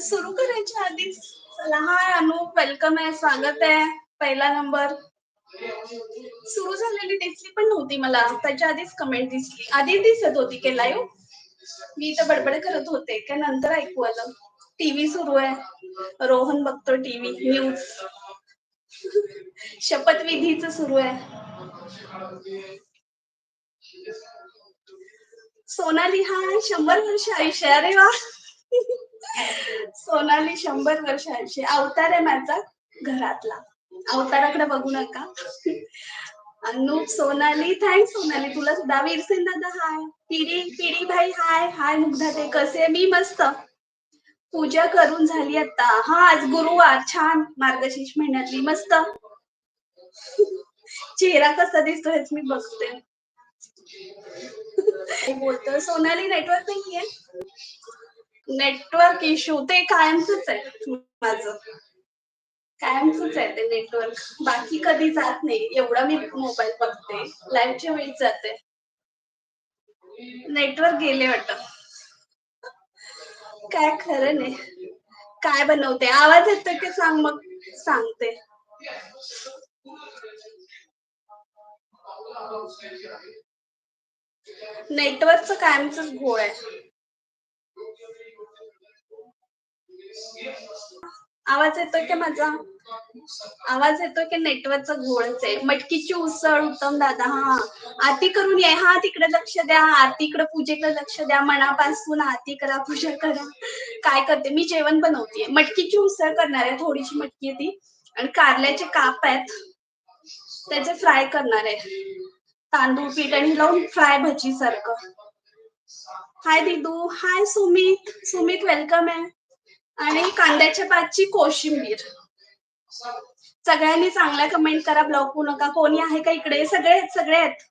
सुरू करायच्या आधीच चला. हाय अनु वेलकम आहे स्वागत आहे पहिला नंबर सुरू झालेली दिसली पण नव्हती मला. त्याच्या आधीच कमेंट दिसली. आधी दिसत होती की लाईव्ह मी तर बडबड करत होते का नंतर ऐकू आलं. टीव्ही सुरू आहे. रोहन बघतो टीव्ही न्यूज शपथविधीच सुरू आहे. सोनाली हा शंभर वर्ष आयुष्य अरे वा. सोनाली शंभर वर्ष आयुष्य अवतार आहे माझा घरातला. अवताराकडे बघू नका. अनुप सोनाली थँक्स सोनाली. तुला सुद्धा वीरसेन दादा हाय पिढी पिढी भाई हाय हाय मुग्धा ते कसे मी मस्त. पूजा करून झाली आता. हा आज गुरुवार. छान. मार्गशीर्ष महिन्यातली. मस्त. चेहरा कसा दिसतो हेच मी बघते. बोलतो सोनाली नेटवर्क नाहीये. नेटवर्क इश्यू ते कायमच आहे माझं. कायमच आहे ते नेटवर्क बाकी कधी जात नाही. एवढा मी मोबाईल बघते. लाईव्हच्या वेळी जाते. नेटवर्क गेले वाटत. काय खरं नाही. काय बनवते? आवाज येतो की सांग मग? सांगते. नेटवर्कचं कायमच घोळ आहे. आवाज येतोय की माझा? आवाज येतोय की नेटवर्कचा घोळच आहे? मटकीची उसळ उत्तम दादा हा आरती करून ये. हा तिकडे लक्ष द्या. आरतीकडे पूजेकडे लक्ष द्या. मनापासून आरती करा पूजा करा. काय करते? मी जेवण बनवतेय. मटकीची उसळ करणार आहे. थोडीशी मटकी आहे ती. आणि कारल्याचे काप आहेत. त्याचे फ्राय करणार आहे. तांदूळ पीठ आणि लावून फ्राय भजी सारखं. हाय दिदू. हाय सुमित. सुमित वेलकम आहे. आणि कांद्याच्या पातची कोशिंबीर. सगळ्यांनी चांगल्या कमेंट करा. ब्लॉकू नका. कोणी आहे का इकडे? सगळे आहेत सगळे आहेत.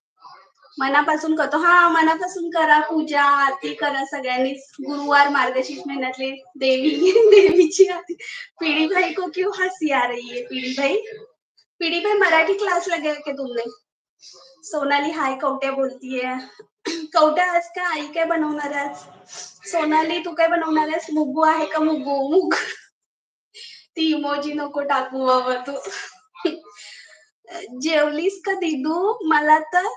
मनापासून करतो. हा मनापासून करा. पूजा आरती करा सगळ्यांनी गुरुवार मार्गशीर्ष महिन्यातले देवी देवीची आरती. पिढी भाई को क्यों हंसी आ रही है? पिढी भाई पीडी पे मराठी क्लास लगे के तुमने? सोनाली हाय कवट्या बोलतीये. कवट्या आज काय आई काय बनवणार आहे आज? सोनाली तू काय बनवणार आहेस? मुगू आहे का मुगू मुग ती इमोजी नको टाकू बाबा तू. जेवलीस का दिदू? मला तर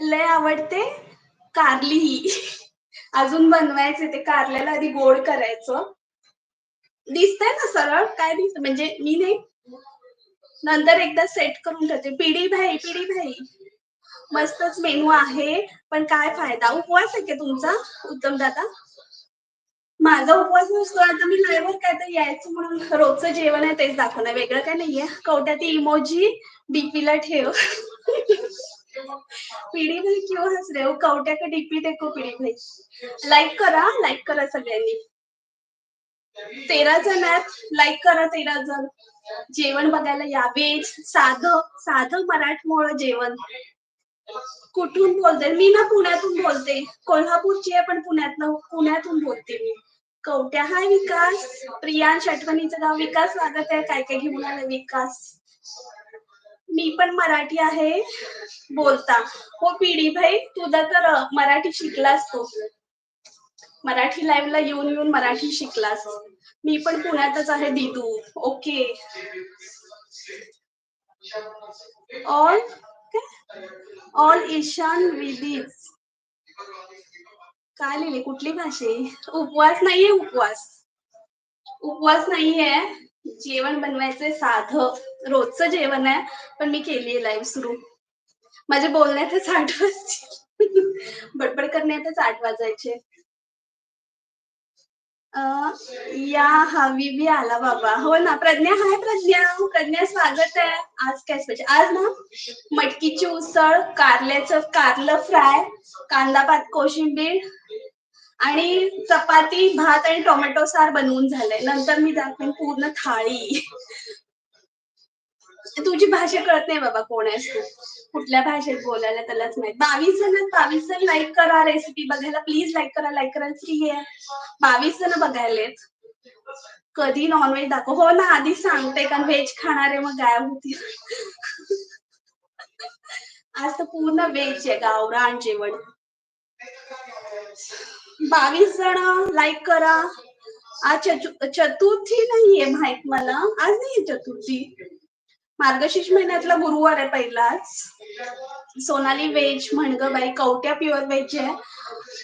लय आवडते कारली. अजून बनवायचे ते कारल्याला आधी गोड करायचं. दिसतंय ना सरळ? काय दिसत म्हणजे मी नाही. नंतर एकदा सेट करून ठेवते. पिढी भाई पिढी भाई. मस्तच मेनू आहे. पण काय फायदा? उपवास आहे का तुमचा उत्तम दादा? माझा उपवास नसतो. आता मी लाईव्हवर काय तर यायचं म्हणून रोजचं जेवण आहे तेच दाखवणार. वेगळं काय नाहीये. कवट्यात इमोजी डीपीला ठेव. पिढी भाई क्यों हंस रहे हो? कवट्या का डीपी देखो पिढी भाई. लाईक करा लाईक करा सगळ्यांनी. तेरा जण आहेत लाईक करा तेरा जण जेवण बघायला या व्हेज साधं साधं मराठमोळं जेवण. कुठून बोलते? मी ना पुण्यातून बोलते. कोल्हापूरची आहे पण पुण्यात पुण्यातून बोलते मी. कवट्या हाय विकास. प्रियांश आठवणीचं गाव विकास स्वागत आहे. काय काय घेऊन आलं? विकास. मी पण मराठी आहे. बोलता. हो पिढी भाई तुझा तर मराठी शिकलास तो. मराठी लाईव्ह ला येऊन येऊन मराठी शिकलास. मी पण पुण्यातच आहे दिदू. ओके ऑल ऑल ईशान विधीज काय लिहिले? कुठली भाषे उपवास नाहीये उपवास. उपवास नाहीये. जेवण बनवायचंय साध. रोजचं जेवण आहे पण मी केलीये लाईव्ह सुरू. माझे बोलण्यातच आठ वाजचे बडबड करण्यातच आठ वाजायचे. या हवीबी आला बाबा. हो ना प्रज्ञा हाय प्रज्ञा. हो, प्रज्ञा स्वागत आहे. आज काय स्पेशल आज ना मटकीची उसळ कारल्याचं कारलं फ्राय कांदा पात कोशिंबीर आणि चपाती भात आणि टोमॅटो सार बनवून झालंय. नंतर मी दाखवेन पूर्ण थाळी. म्हणजे तुझी भाषा कळत नाही बाबा कोण आहेस तू. कुठल्या भाषेत बोलायला त्यालाच माहीत. बावीस जण बावीस जण लाईक करा रेसिपी बघायला. प्लीज लाईक करा लाईक करायला फ्री आहे बावीस जण बघायलेत. कधी नॉनव्हेज दाखव. हो ना आधी सांगते. कारण व्हेज खाणारे मग गायब होतील. आज तर पूर्ण व्हेज आहे. गावरान जेवण. बावीस जण लाईक करा. आज चतु- चतुर्थी नाहीये माहीत मला. आज नाहीये चतुर्थी. मार्गशीर्ष महिन्यातला गुरुवार आहे पहिलाच सोनाली व्हेज म्हणग बाई कवट्या प्युअर व्हेज आहे.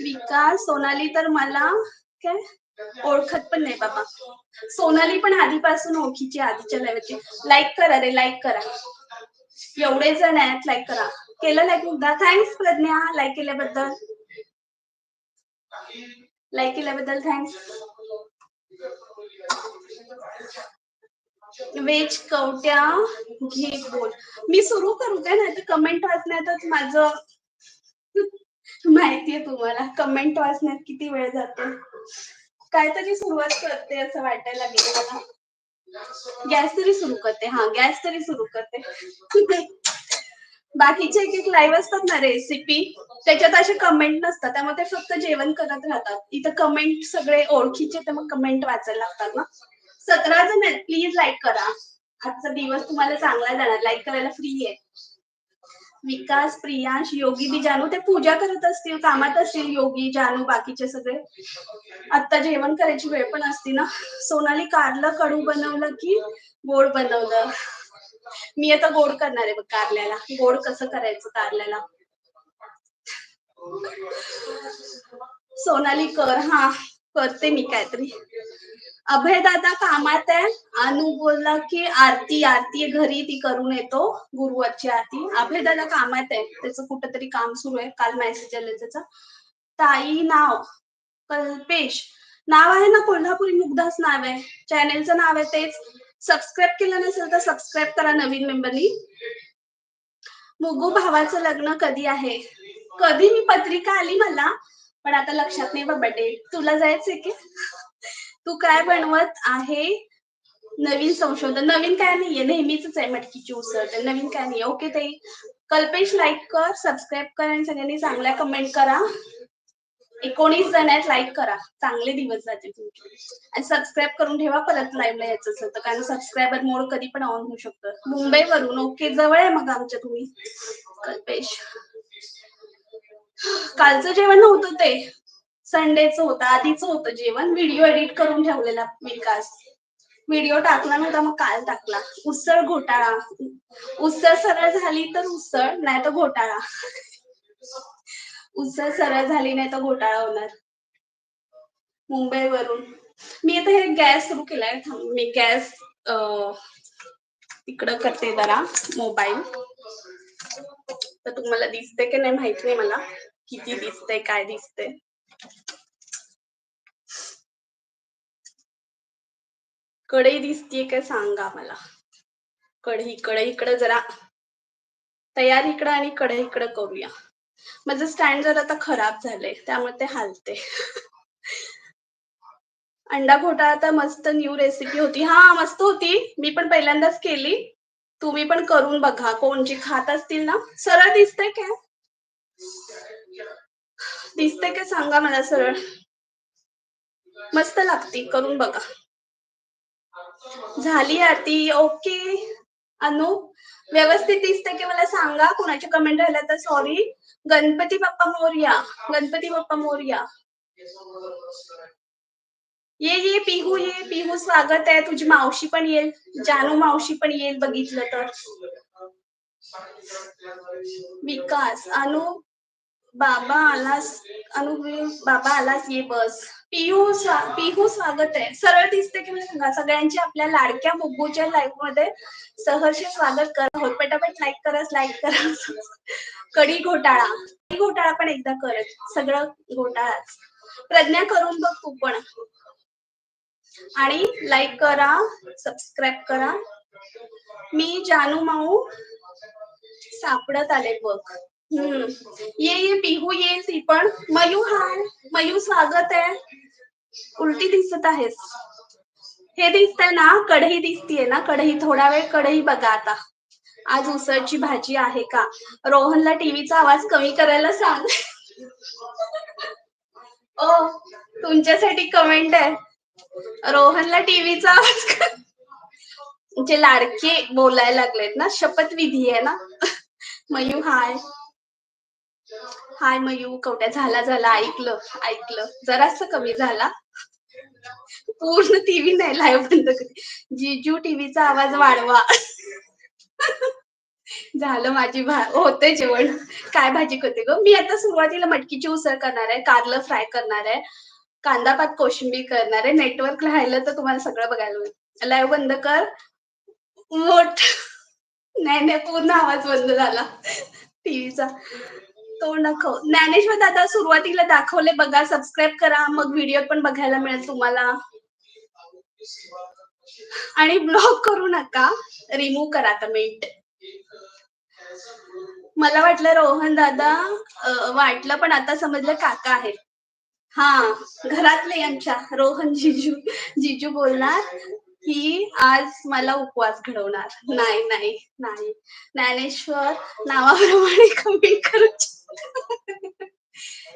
विकास सोनाली तर मला काय? ओळखत पण नाही बाबा. सोनाली पण आधीपासून ओळखीची आधीच्या लेवलची लाईक करा रे लाईक करा. एवढे जण आहेत लाईक करा. केलं लाईक मुद्दा? थँक्स प्रज्ञा लाईक केल्याबद्दल. लाईक केल्याबद्दल थँक्स वेज कवट्या घे बोल मी सुरू करू काय? नाही तर कमेंट वाचण्यातच माझं माहितीये तुम्हाला. कमेंट वाचण्यात किती वेळ जातो? काहीतरी सुरुवात करते असं वाटायला लागलं मला. गॅस तरी सुरू करते. हा गॅस तरी सुरू करते. बाकीचे एक एक लाईव्ह असतात ना रेसिपी त्याच्यात असे कमेंट नसतात. त्यामुळे ते फक्त जेवण करत राहतात. इथं कमेंट सगळे ओळखीचे तर मग कमेंट वाचायला लागतात ना. सतरा जण आहेत प्लीज लाईक करा. आजचा दिवस तुम्हाला चांगला जाणार. लाईक करायला फ्री आहे. विकास प्रियांश योगी बी जानू ते पूजा करत असतील कामात असतील योगी जानू बाकीचे सगळे. आता जेवण करायची वेळ पण असते ना. सोनाली कारलं कडू बनवलं की गोड बनवलं. मी आता गोड करणार आहे बघ कारल्याला. गोड कसं करायचं कारल्याला? सोनाली कर. हा करते मी काहीतरी. अभयदादा कामात आहे. अनु बोलला की आरती आरती आहे घरी ती करून येतो. गुरुवारची आरती. अभयदादा कामात आहे. त्याचं कुठंतरी काम सुरू आहे. काल मेसेज आले त्याचा. ताई नाव. कल्पेश. नाव आहे ना कोल्हापुरी मुग्धाच नाव आहे. चॅनेलचं नाव आहे तेच. सबस्क्राईब केलं नसेल तर सबस्क्राईब करा नवीन मेंबरनी. मुगू भावाचं लग्न कधी आहे? कधी? मी पत्रिका आली मला. पण आता लक्षात नाही बाबा डेट तुला जायचंय की? तू काय बनवत आहे? नवीन संशोधन. नवीन काय नाहीये. नेहमीच आहे मटकीची उसळ. तर नवीन काय नाही ओके ताई? कल्पेश लाईक कर सबस्क्राईब कर आणि सगळ्यांनी चांगल्या कमेंट करा. एकोणीस जण आहेत लाईक करा. चांगले दिवस जातील तुमचे. आणि सबस्क्राईब करून ठेवा परत लाईव्हला यायचं असेल तर. कारण सबस्क्रायबर मोड कधी पण ऑन होऊ शकतं. मुंबईवरून. ओके जवळ आहे मग आमच्या तुम्ही. कल्पेश. कालचं जेवण नव्हतं ते. संडेचं होतं आधीच होतं जेवण. व्हिडिओ एडिट करून ठेवलेला विकास व्हिडिओ टाकला नव्हता मग काल टाकला. उसळ घोटाळा. उसळ सरळ झाली तर उसळ नाही तर घोटाळा. उसळ सरळ झाली नाही तर घोटाळा होणार. मुंबईवरून. मी आता हे गॅस सुरू केलाय. थांब, मी गॅस तिकडं करते जरा मोबाईल. तर तुम्हाला दिसते की नाही माहीत नाही मला. किती दिसतंय काय दिसतंय. कढई दिसतीये काय सांगा मला. कढई कढई इकडं जरा. तयार इकडं आणि कढई इकडं करूया. माझं स्टँड जर आता खराब झालंय त्यामुळे ते हालते अंडा घोटाळा तर मस्त न्यू रेसिपी होती. हा मस्त होती. मी पण पहिल्यांदाच केली. तुम्ही पण करून बघा. कोण जे खात असतील ना. सरळ दिसतंय काय? दिसतंय काय सांगा मला सरळ. मस्त लागती करून बघा. झाली आरती ओके. अनु व्यवस्थित दिसतंय की मला सांगा? कुणाचे कमेंट राहिला तर सॉरी गणपती बाप्पा मोरया. गणपती बाप्पा मोरया. ये ये पिहू ये पिहू स्वागत आहे. तुझी मावशी पण येईल. जानू मावशी पण येईल बघितलं तर. विकास. अनु बाबा आलास. अनु बाबा आलास? ये बस. पिहू स्वा पिहू स्वागत आहे. सरळ दिसते की म्हणजे सांगा सगळ्यांची आपल्या लाडक्या बुब्बूच्या लाईफमध्ये सहर्ष स्वागत करा होत पटापट लाईक करा लाईक करा. कडी घोटाळा. कडी घोटाळा पण एकदा करत. सगळं घोटाळाच. प्रज्ञा करून बघ तू पण. आणि लाईक करा सबस्क्राईब करा. मी जानू माऊ सापडत आले बघ. हम्म. ये ये पिहू ये ती पण मयू हाय. मयू स्वागत आहे. उलटी दिसत आहेस. हे दिसतंय ना कढई दिसतीये ना कढई. थोडा वेळ कढई बघा आता. आज उसळची भाजी आहे का? रोहनला टीव्हीचा आवाज कमी करायला सांग. ओ तुमच्यासाठी कमेंट आहे. रोहनला टीव्हीचा आवाज जे लाडके बोलायला लागलेत ना शपथविधी आहे ना. मयू हाय. हाय मयू कवट्या झाला झाला ऐकलं ऐकलं. जरास कमी झाला. पूर्ण टीव्ही नाही लाईव्ह बंद करी जिजू टीव्हीचा आवाज वाढवा. झालं माझी भा होते जेवण. काय भाजी करते ग? मी आता सुरुवातीला मटकीची उसळ करणार आहे कारलं फ्राय करणार आहे कांदा पात कोशिंबीर करणार आहे. नेटवर्क राहिलं तर तुम्हाला सगळं बघायला मिळेल. लाईव्ह बंद कर. मोठ नाही नाही पूर्ण आवाज बंद झाला. टीव्हीचा तो नको ज्ञानेश्वर दादा सुरुवातीला दाखवले बघा सबस्क्राईब करा मग व्हिडिओ पण बघायला मिळेल तुम्हाला. आणि ब्लॉक करू नका रिमूव्ह करा कमेंट मला वाटलं रोहन दादा वाटलं पण आता समजलं काका आहेत. हा घरातले यांच्या रोहन जिजू जिजू बोलणार. की आज मला उपवास घडवणार. नाही नाही नाही. ज्ञानेश्वर नावाप्रमाणे कमेंट करू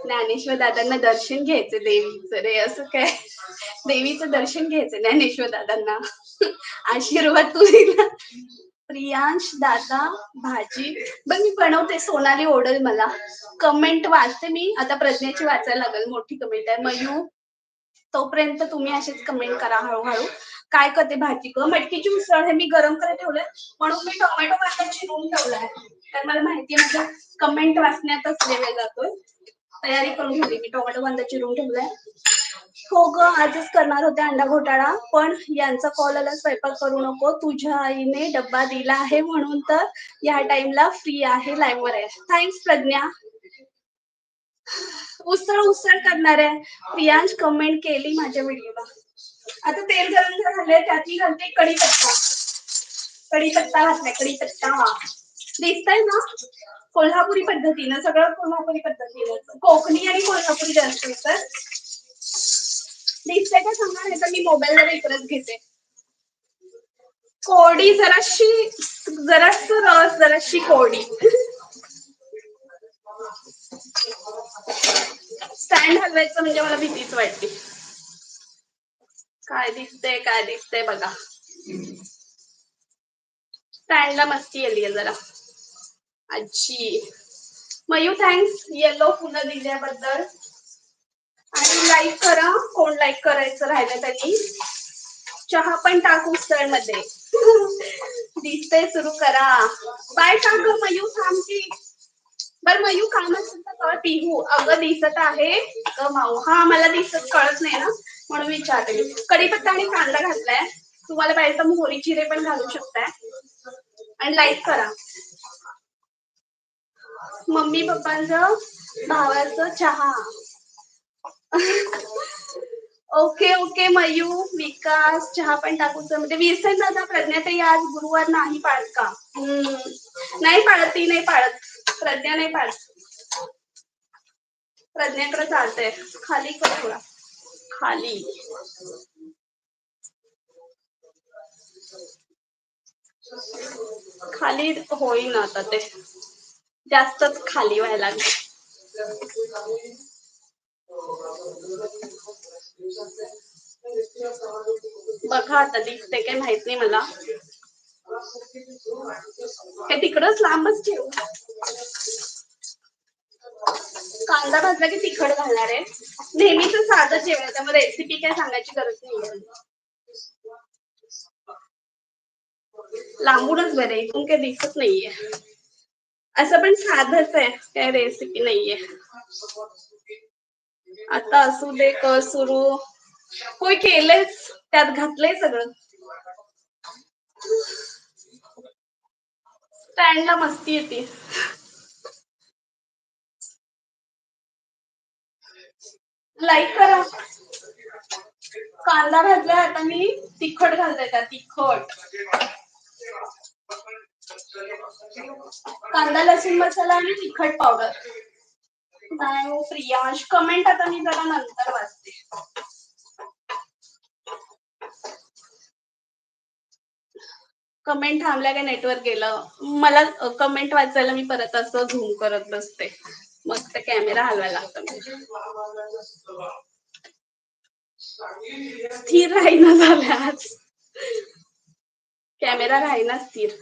ज्ञानेश्वर दादांना दर्शन घ्यायचं देवीचं रे असं काय? देवीचं दर्शन घ्यायचं ज्ञानेश्वर दादांना. आशीर्वाद तू दिला प्रियांश दादा भाजी. बघ मी बनवते सोनाली ओढल मला. कमेंट वाचते मी. आता प्रज्ञेची वाचायला लागेल. मोठी कमेंट आहे. मयू तोपर्यंत तुम्ही असेच कमेंट करा हळूहळू. काय करते भाजी? ग मटकीची उसळ हे मी गरम करत ठेवलंय. म्हणून मी टोमॅटो कांदा चिरून ठेवलाय. तर मला माहिती आहे कमेंट वाचण्यातच वेळ जातोय. तयारी करून ठेवली मी टोमॅटो कांदा चिरून ठेवलाय. हो ग आजच करणार होते अंडा घोटाळा पण यांचा कॉल आला स्वयंपाक करू नको. तुझ्या आईने डब्बा दिला आहे म्हणून तर या टाइमला फ्री आहे लाईव्ह आहे. थँक्स प्रज्ञा. उसळ उसळ करणार आहे. प्रियांश कमेंट केली माझ्या व्हिडिओला आता तेल गरम झालंय त्यात मी घालते कढीपत्ता. कढीपत्ता घातलाय कढीपत्ता. दिसतंय ना? कोल्हापुरी पद्धतीनं सगळं कोल्हापुरी पद्धतीनं. कोकणी आणि कोल्हापुरी जास्त तर दिसतंय का सांगा नाही तर मी मोबाईल जरा इकडेच घेते. कोडी जराशी जरास रस जराशी कोडी. स्टँड हलवायचं म्हणजे मला भीतीच वाटते. काय दिसतंय काय दिसतंय बघा. स्टँडला मस्ती आली जरा. आजी. मयू थँक्स येलो फुलं दिल्याबद्दल. आणि लाईक करा. कोण लाईक करायचं राहिलं तरी. चहा पण टाकू उसळमध्ये दिसतंय सुरू करा. बाय टाक ग मयू थांब की. बर मयू काम असेल तर पिहू अगं दिसत आहे. ग माऊ. हा मला दिसत कळत नाही ना म्हणून विचारते. मी कढीपत्ता आणि कांदा घातलाय. तुम्हाला पाहिजे तर मोहरी जिरे पण घालू शकताय. आणि लाईक करा. मम्मी पप्पांचं भावाचं चहा. ओके ओके मयू विकास चहा पण टाकूच म्हणजे विसर दादा प्रज्ञाताई आज गुरुवार नाही पाळत का? हम्म. नाही पाळत ती नाही पाळत. प्रज्ञा नाही पाळत. प्रज्ञाकडे चालतंय. खाली कर थोडा. खाली. खाली होईना आता ते. जास्तच खाली व्हायला लागले. बघा आता दिसते काय माहीत नाही मला. हे तिकडच लांबच ठेव. कांदा भाजला की तिखट घालणार आहे. नेहमीच साधं जेवण त्यामुळे रेसिपी काय सांगायची गरज नाही लांबूनच बरे इथून काही दिसत नाहीये. असं पण साधच आहे काय रेसिपी नाहीये. आता असू दे कर सुरू. होय केलंयच. त्यात घातलंय सगळं. स्टँडला मस्ती येते. लाईक करा. कांदा घातलाय आता मी तिखट घालते का तिखट. कांदा लसूण मसाला आणि तिखट पावडर नाही प्रिया प्रियांश कमेंट आता मी जरा नंतर वाचते. कमेंट थांबल्या काय नेटवर्क गेलं? मला कमेंट वाचायला मी परत असं झूम करत बसते. मग ते कॅमेरा हलवायला लागतो. स्थिर राहीना झाल्या आज. कॅमेरा राहीना स्थिर.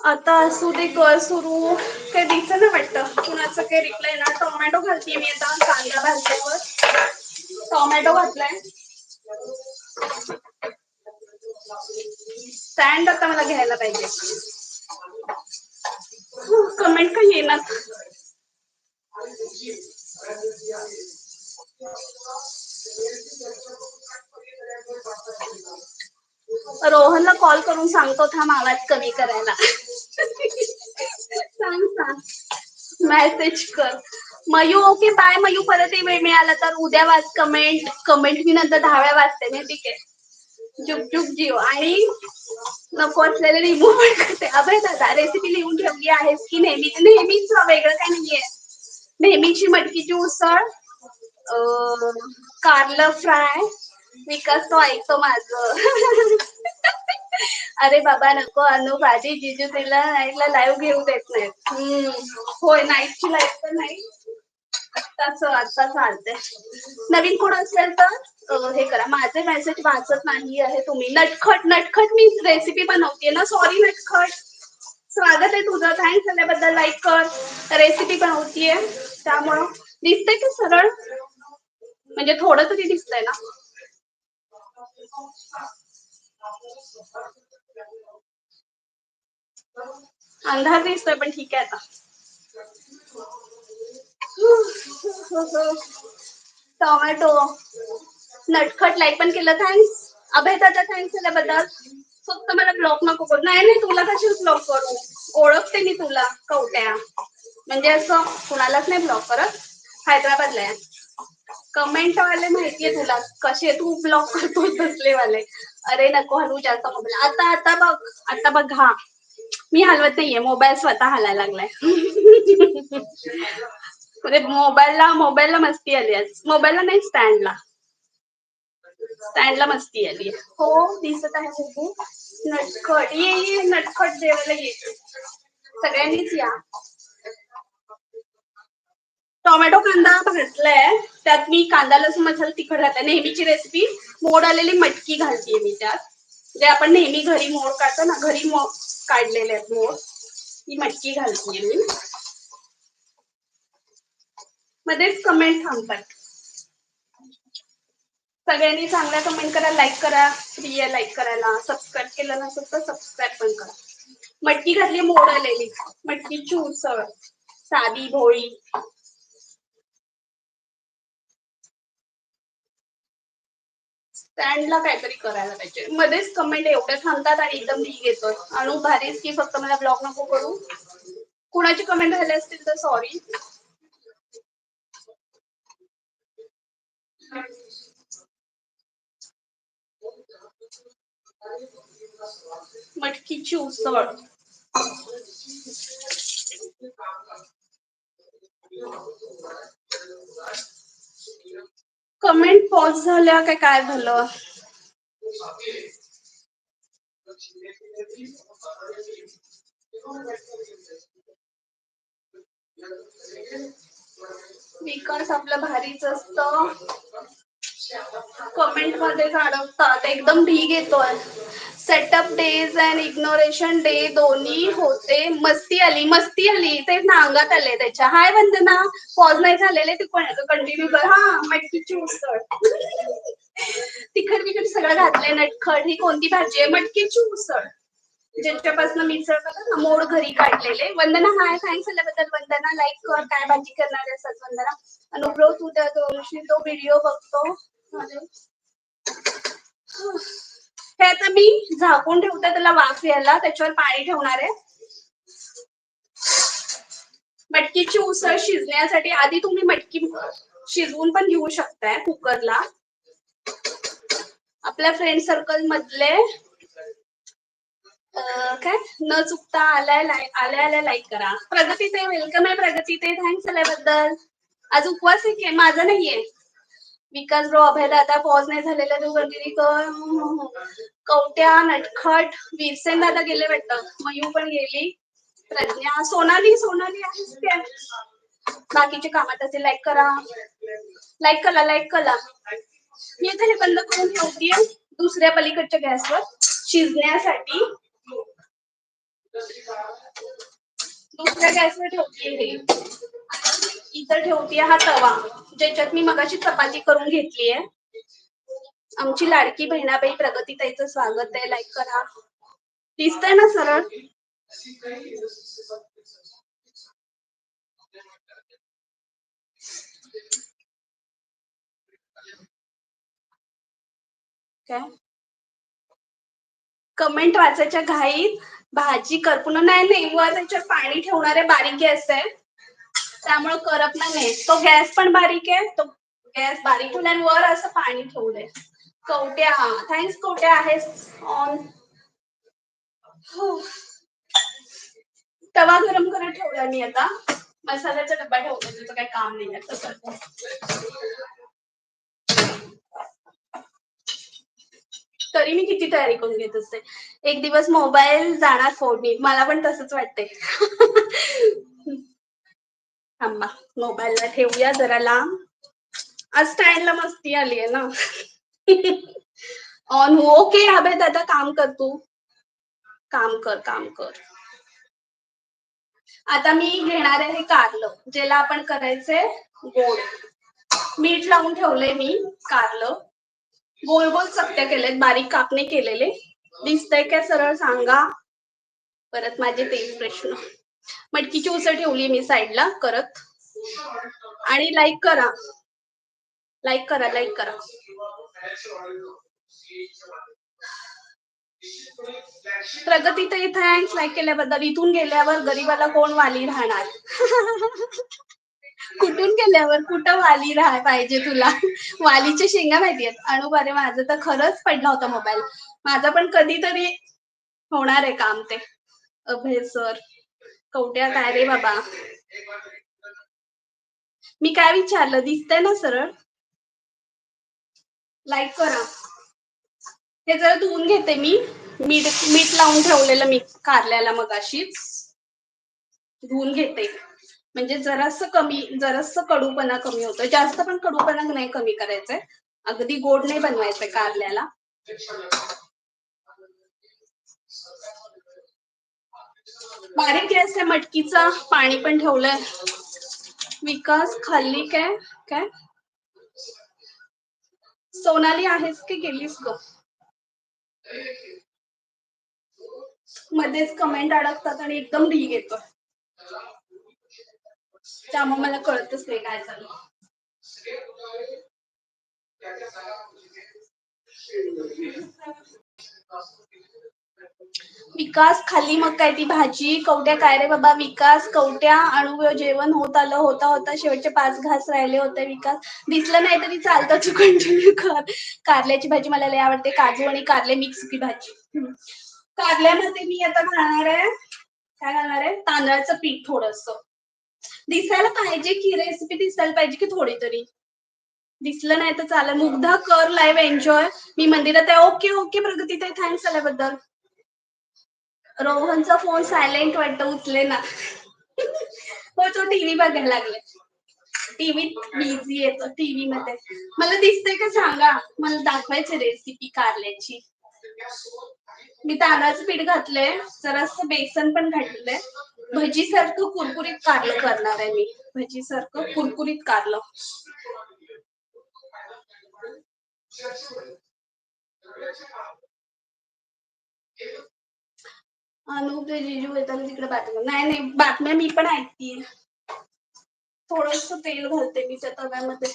आता असू दे कर सुरू. काही दिसत ना वाटतं. कुणाचं काही रिप्लाय ना टोमॅटो घालते मी आता. कांदा भाजल्यावर टोमॅटो घातलाय. स्टँड आता मला घ्यायला पाहिजे. कमेंट काही येणार रोहनला कॉल करून सांगतो थांब आवाज कमी करायला. सांग सांग. मेसेज कर. Mayu okay bye Mayu. परतही वेळ मिळाला तर उद्या वाच. कमेंट कमेंट मी नंतर दहा वेळा वाचते ठीक आहे. जुग जुग जीव. आणि नको असलेले रिमूव्ह पण करते. अभय दादा रेसिपी लिहून ठेवली आहेस की नेहमी? नेहमीच वेगळं काही नाहीये. नेहमीची मटकीची उसळ कारलं फ्राय विकास तो ऐकतो माझं. अरे बाबा नको अनु भाजी जिजू तिला नाईटला लाईव्ह घेऊ देत नाहीत. होय नाईटची लाईव्ह तर नाही. आत्ताच आता चालते नवीन कोण असेल तर हे करा. माझे मेसेज वाचत नाही आहे तुम्ही. नटखट नटखट मी रेसिपी बनवते ना. सॉरी नटखट. स्वागत आहे तुझं. थँक्स झाल्याबद्दल लाईक कर. रेसिपी बनवतीये. त्यामुळं दिसतंय का सरळ? म्हणजे थोडं तरी दिसतंय ना? अंधार दिसतोय पण ठीक आहे आता. टोमॅटो. नटखट लाईक पण केलं. थँक्स अभय दादा थँक्स केल्याबद्दल फक्त मला ब्लॉक नको करू. नाही नाही तुला कशी ब्लॉक करू? ओळखते मी तुला कवट्या. म्हणजे असं कुणालाच नाही ब्लॉक करत. हैदराबादला आहे. कमेंट वाले माहितीये तुला कसे तू ब्लॉक करतो तसले वाले. अरे नको हलवू जास्त मोबाईल आता आता बघ आता बघ हा. मी हलवत नाहीये मोबाईल स्वतः हलायला लागलाय. मोबाईलला मोबाईलला मस्ती आली आज. मोबाईलला नाही स्टँडला स्टँडला मस्ती आली. हो दिसत आहे नटखट ये ये नटखट जेवायला ये. सगळ्यांनीच या. टोमॅटो कांदा भाजलाय त्यात मी कांदा लसूण मसाला तिखट घातलाय. नेहमीची रेसिपी मोड आलेली मटकी घालतीये मी त्यात. जे आपण नेहमी घरी मोड काढतो ना घरी मोड काढलेले आहेत मोड ही मटकी घालतीये मी. मध्येच कमेंट थांबतात. सगळ्यांनी चांगल्या कमेंट करा लाईक करा फ्री आहे लाईक करायला. सबस्क्राईब केलं नसेल तर सबस्क्राईब पण करा. मटकी घातली मोड आलेली मटकीची उसळ साधी भोळी. स्टँडला काहीतरी करायला पाहिजे. मध्येच कमेंट एवढे थांबतात आणि एकदम ठीक येतोय अनु भारीच की फक्त मला ब्लॉग नको करू. कुणाची कमेंट झाले असतील तर सॉरी मटकीची उसळ कमेंट पॉज झाल्या काय काय झालं? विकास आपलं भारीच असतं. कमेंटमध्ये अडकतात एकदम ढीग येतोय. Setup days and ignoration day दोन्ही होते. मस्ती आली मस्ती आली. ते नांगात आले त्याच्या. हाय वंदना पॉज नाही झालेले ते कंटिन्यू कर. हा मटकीची उसळ तिखट बिखट सगळं घातलंय नटखट. ही कोणती भाजी आहे? मटकीची उसळ ज्याच्यापासून मिसळ करतात ना मोड घरी काढलेले. वंदना हाय. थँक्स आल्याबद्दल वंदना लाईक कर. काय भाजी करणार आहे वंदना? अनुग्रह तू त्या दिवशी तो व्हिडिओ बघतो. हे आता मी झाकून ठेवते त्याला वाफ यायला त्याच्यावर पाणी ठेवणार आहे. मटकीची उसळ शिजण्यासाठी आधी तुम्ही मटकी शिजवून पण घेऊ शकताय कुकरला. आपल्या फ्रेंड सर्कल मधले काय? न चुकता आलाय आल्या आल्या लाईक करा. प्रगती ते वेलकम आहे प्रगती ते थँक्स आल्याबद्दल. आज उपवास आहे माझा नाहीये. विकास ब्रो अभय आता पॉज नाही झालेला तो कंटिन्यू कर. कवट्या नटखट वीरसेन दादा गेले वाटतं. मयू पण गेली. प्रज्ञा सोनाली सोनाली आहे. बाकीचे कामात असेल लाईक करा. लाईक करा लाईक करा. मी आता हे बंद करून ठेवतीये. दुसऱ्या पलीकडच्या गॅसवर शिजण्यासाठी. दुसऱ्या गॅसवर ठेवतीये हे. इथं ठेवते हा तवा. ज्याच्यात मी मगाशी चपाती करून घेतलीये. आमची लाडकी बहिणाबाई प्रगतीताईचं स्वागत आहे. लाईक करा. दिसतंय ना सरळ? काय? कमेंट वाचायच्या घाईत. भाजी करपून नाही नाही वर त्याच्यात पाणी ठेवणारे बारीक गॅस आहे. त्यामुळे करपला नाही तो गॅस पण बारीक आहे तो गॅस बारीक ठेवलाय आणि वर असं पाणी ठेवलंय. कवट्या थँक्स कवट्या आहेस ऑन तवा गरम करत ठेवला मी आता. मसाल्याचा डब्बा ठेवला त्याचं काही काम नाही आहे. तसं. तरी मी किती तयारी करून घेत असते. एक दिवस मोबाईल जाणार फोडणी मला पण तसंच वाटतंय. थांबा मोबाईलला ठेवूया जरा लांब. आज स्टँडला मस्ती आली आहे ना. ऑन हो ओके अभय दादा काम कर तू. काम कर काम कर. आता मी घेणार आहे कारलं ज्याला आपण करायचंय गोड. मीठ लावून ठेवलंय मी कारलं. गोल गोल चकत्या केलेत बारीक कापणे केलेले. दिसतंय काय सरळ सांगा. परत माझे तेच प्रश्न. मटकीची उसळ ठेवली मी साईडला करत. आणि लाईक करा. लाईक करा लाईक करा. प्रगती तर थँक्स लाईक केल्याबद्दल इथून गेल्यावर गरीबाला कोण वाली राहणार? कुठून गेल्यावर कुठं वाली राहाय पाहिजे तुला? वालीच्या शेंगा माहितीयेत. अणू अरे माझं तर खरंच पडला होता मोबाईल माझा पण कधीतरी होणार आहे काम ते. अभय सर कवट्या काय रे बाबा. मी काय विचारलं? दिसतंय ना सरळ? लाईक करा. हे जरा धुवून घेते मी. मीठ मीठ लावून ठेवलेलं मी कारल्याला मगाशीच धुवून घेते. म्हणजे जरास कमी जरास कडूपणा कमी होतो जास्त पण कडूपणा नाही कमी करायचंय. अगदी गोड नाही बनवायचंय कारल्याला. बारीक गॅस आहे मटकीचा पाणी पण ठेवलंय. विकास खाल्ली काय? काय? सोनाली आहेस की गेलीस ग? मध्येच कमेंट अडकतात आणि एकदम ढीग येतो. त्यामुळे मला कळतच नाही काय झालं. विकास खाली मग काय? ती भाजी कवट्या काय रे बाबा? विकास कवट्या अणू जेवण होत आलं होता होता. शेवटचे पाच घास राहिले होते विकास. दिसलं नाही तरी चालतं तू कंटिन्यू कर. कारल्याची भाजी मला लय आवडते. काजू आणि कारले मिक्स की भाजी. कारल्यामध्ये मी आता घालणार आहे काय घालणार आहे? तांदळाचं पीठ थोडस. दिसायला पाहिजे की रेसिपी दिसायला पाहिजे की थोडी तरी. दिसलं नाही तर चालेल. मुग्धा कर लाईव्ह एन्जॉय मी मंदिरात आहे. ओके ओके प्रगती ताई. थँक्स आल्याबद्दल. रोहनचा फोन सायलेंट वाटतं उचले ना. हो तो टीव्ही बघायला लागले टीव्हीत बिझी येतो टीव्ही मध्ये. मला दिसतंय का सांगा? मला दाखवायची रेसिपी कारल्याची. मी तांदळाचं पीठ घातलंय जरास बेसन पण घातलंय. भजी सारखं कुरकुरीत कारलं करणार आहे मी. भजी सारखं कुरकुरीत कारलं. अनुप ते जिजू बोलताना तिकडे बातम्या नाही नाही बातम्या मी पण ऐकतीये. थोडस तेल घालते मी त्या तव्यामध्ये.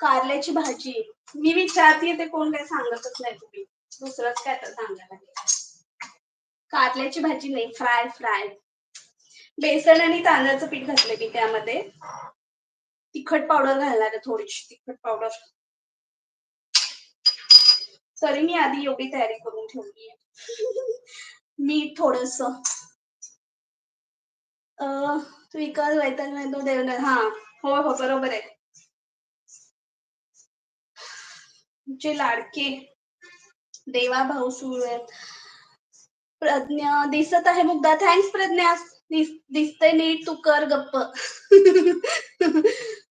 कारल्याची भाजी. मी विचारतीये ते कोण काय सांगतच नाही तुम्ही. दुसरंच काय तर सांगायला कारल्याची भाजी नाही फ्राय फ्राय. बेसन आणि तांदळाचं पीठ घातलंय मी त्यामध्ये. तिखट पावडर घालणार आहे थोडीशी तिखट पावडर. तरी मी आधी एवढी तयारी करून ठेवली मीठ थोडस. विकास वैताग नाही तो देवनाथ हा हो हो बरोबर आहे. जे लाडके देवा भाऊ सुरू आहेत. प्रज्ञा दिसत आहे मुग्धा. थँक्स प्रज्ञा. दिस दिसतंय नीट तू कर गप्प.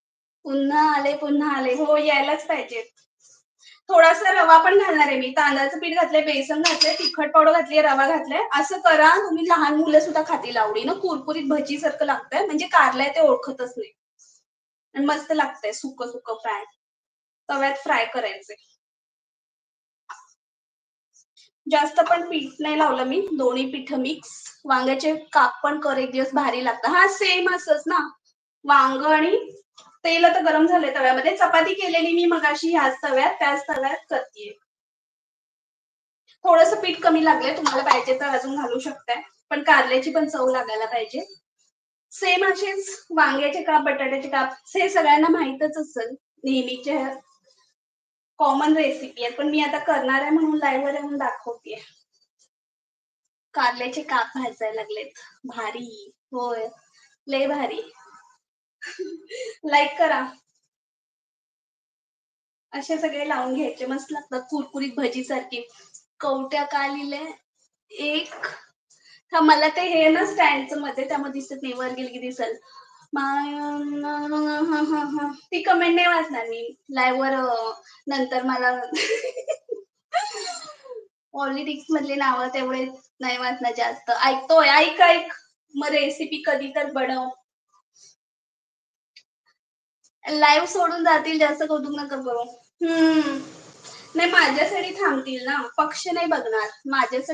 पुन्हा आले, पुन्हा आले. हो, यायलाच पाहिजेत थोडासा रवा पण घालणार आहे मी. तांदळाचं पीठ घातलंय, बेसन घातलंय, तिखट पावडर घातलीये, रवा घातलाय. असं करा तुम्ही लहान मुलं सुद्धा खातील आवडीनं. कुरकुरीत भजीसारखं लागतंय. म्हणजे कारलाय ते ओळखतच नाही. आणि मस्त लागतंय सुकं सुकं फ्राय. तव्यात फ्राय करायचंय. जास्त पण पीठ नाही लावलं मी. दोन्ही पीठ मिक्स. वांग्याचे काप पण कर एक दिवस भारी लागतं. हा सेम असंच ना. वांग आणि तेल आता गरम झालंय तव्यामध्ये. चपाती केलेली मी मगाशी ह्याच तव्यात, त्याच तव्यात करतेय थोडस पीठ कमी लागलंय. तुम्हाला पाहिजे तर अजून घालू शकताय. पण कारल्याची पण चव लागायला पाहिजे. सेम असेच वांग्याचे काप, बटाट्याचे काप हे सगळ्यांना माहीतच असेल. नेहमीच्या कॉमन रेसिपी आहेत. पण मी आता करणार आहे म्हणून लाईव्हवर येऊन दाखवतेय. कारल्याचे काप भाजायला लागलेत. भारी. होय. लय भारी. लाईक करा. असे सगळे लावून घ्यायचे. मस्त लागतात कुरकुरीत भजी सारखी कवट्या का लिहिले एक हा मला ते हे ना स्टँडचं मध्ये त्यामुळे दिसत नाही. वर गेली की दिसल ती कमेंट नाही वाचणार मी. लाईव्हवर नंतर मला पॉलिटिक्स मधली नावं तेवढे नाही वाचणार जास्त. ऐकतोय. ऐक ऐक. मग रेसिपी कधी तर बनव. लाईव्ह सोडून जातील जास्त कौतुक नका करू. हम्म. नाही माझ्यासाठी थांबतील ना. पक्ष नाही बघणार. माझ्यासाठी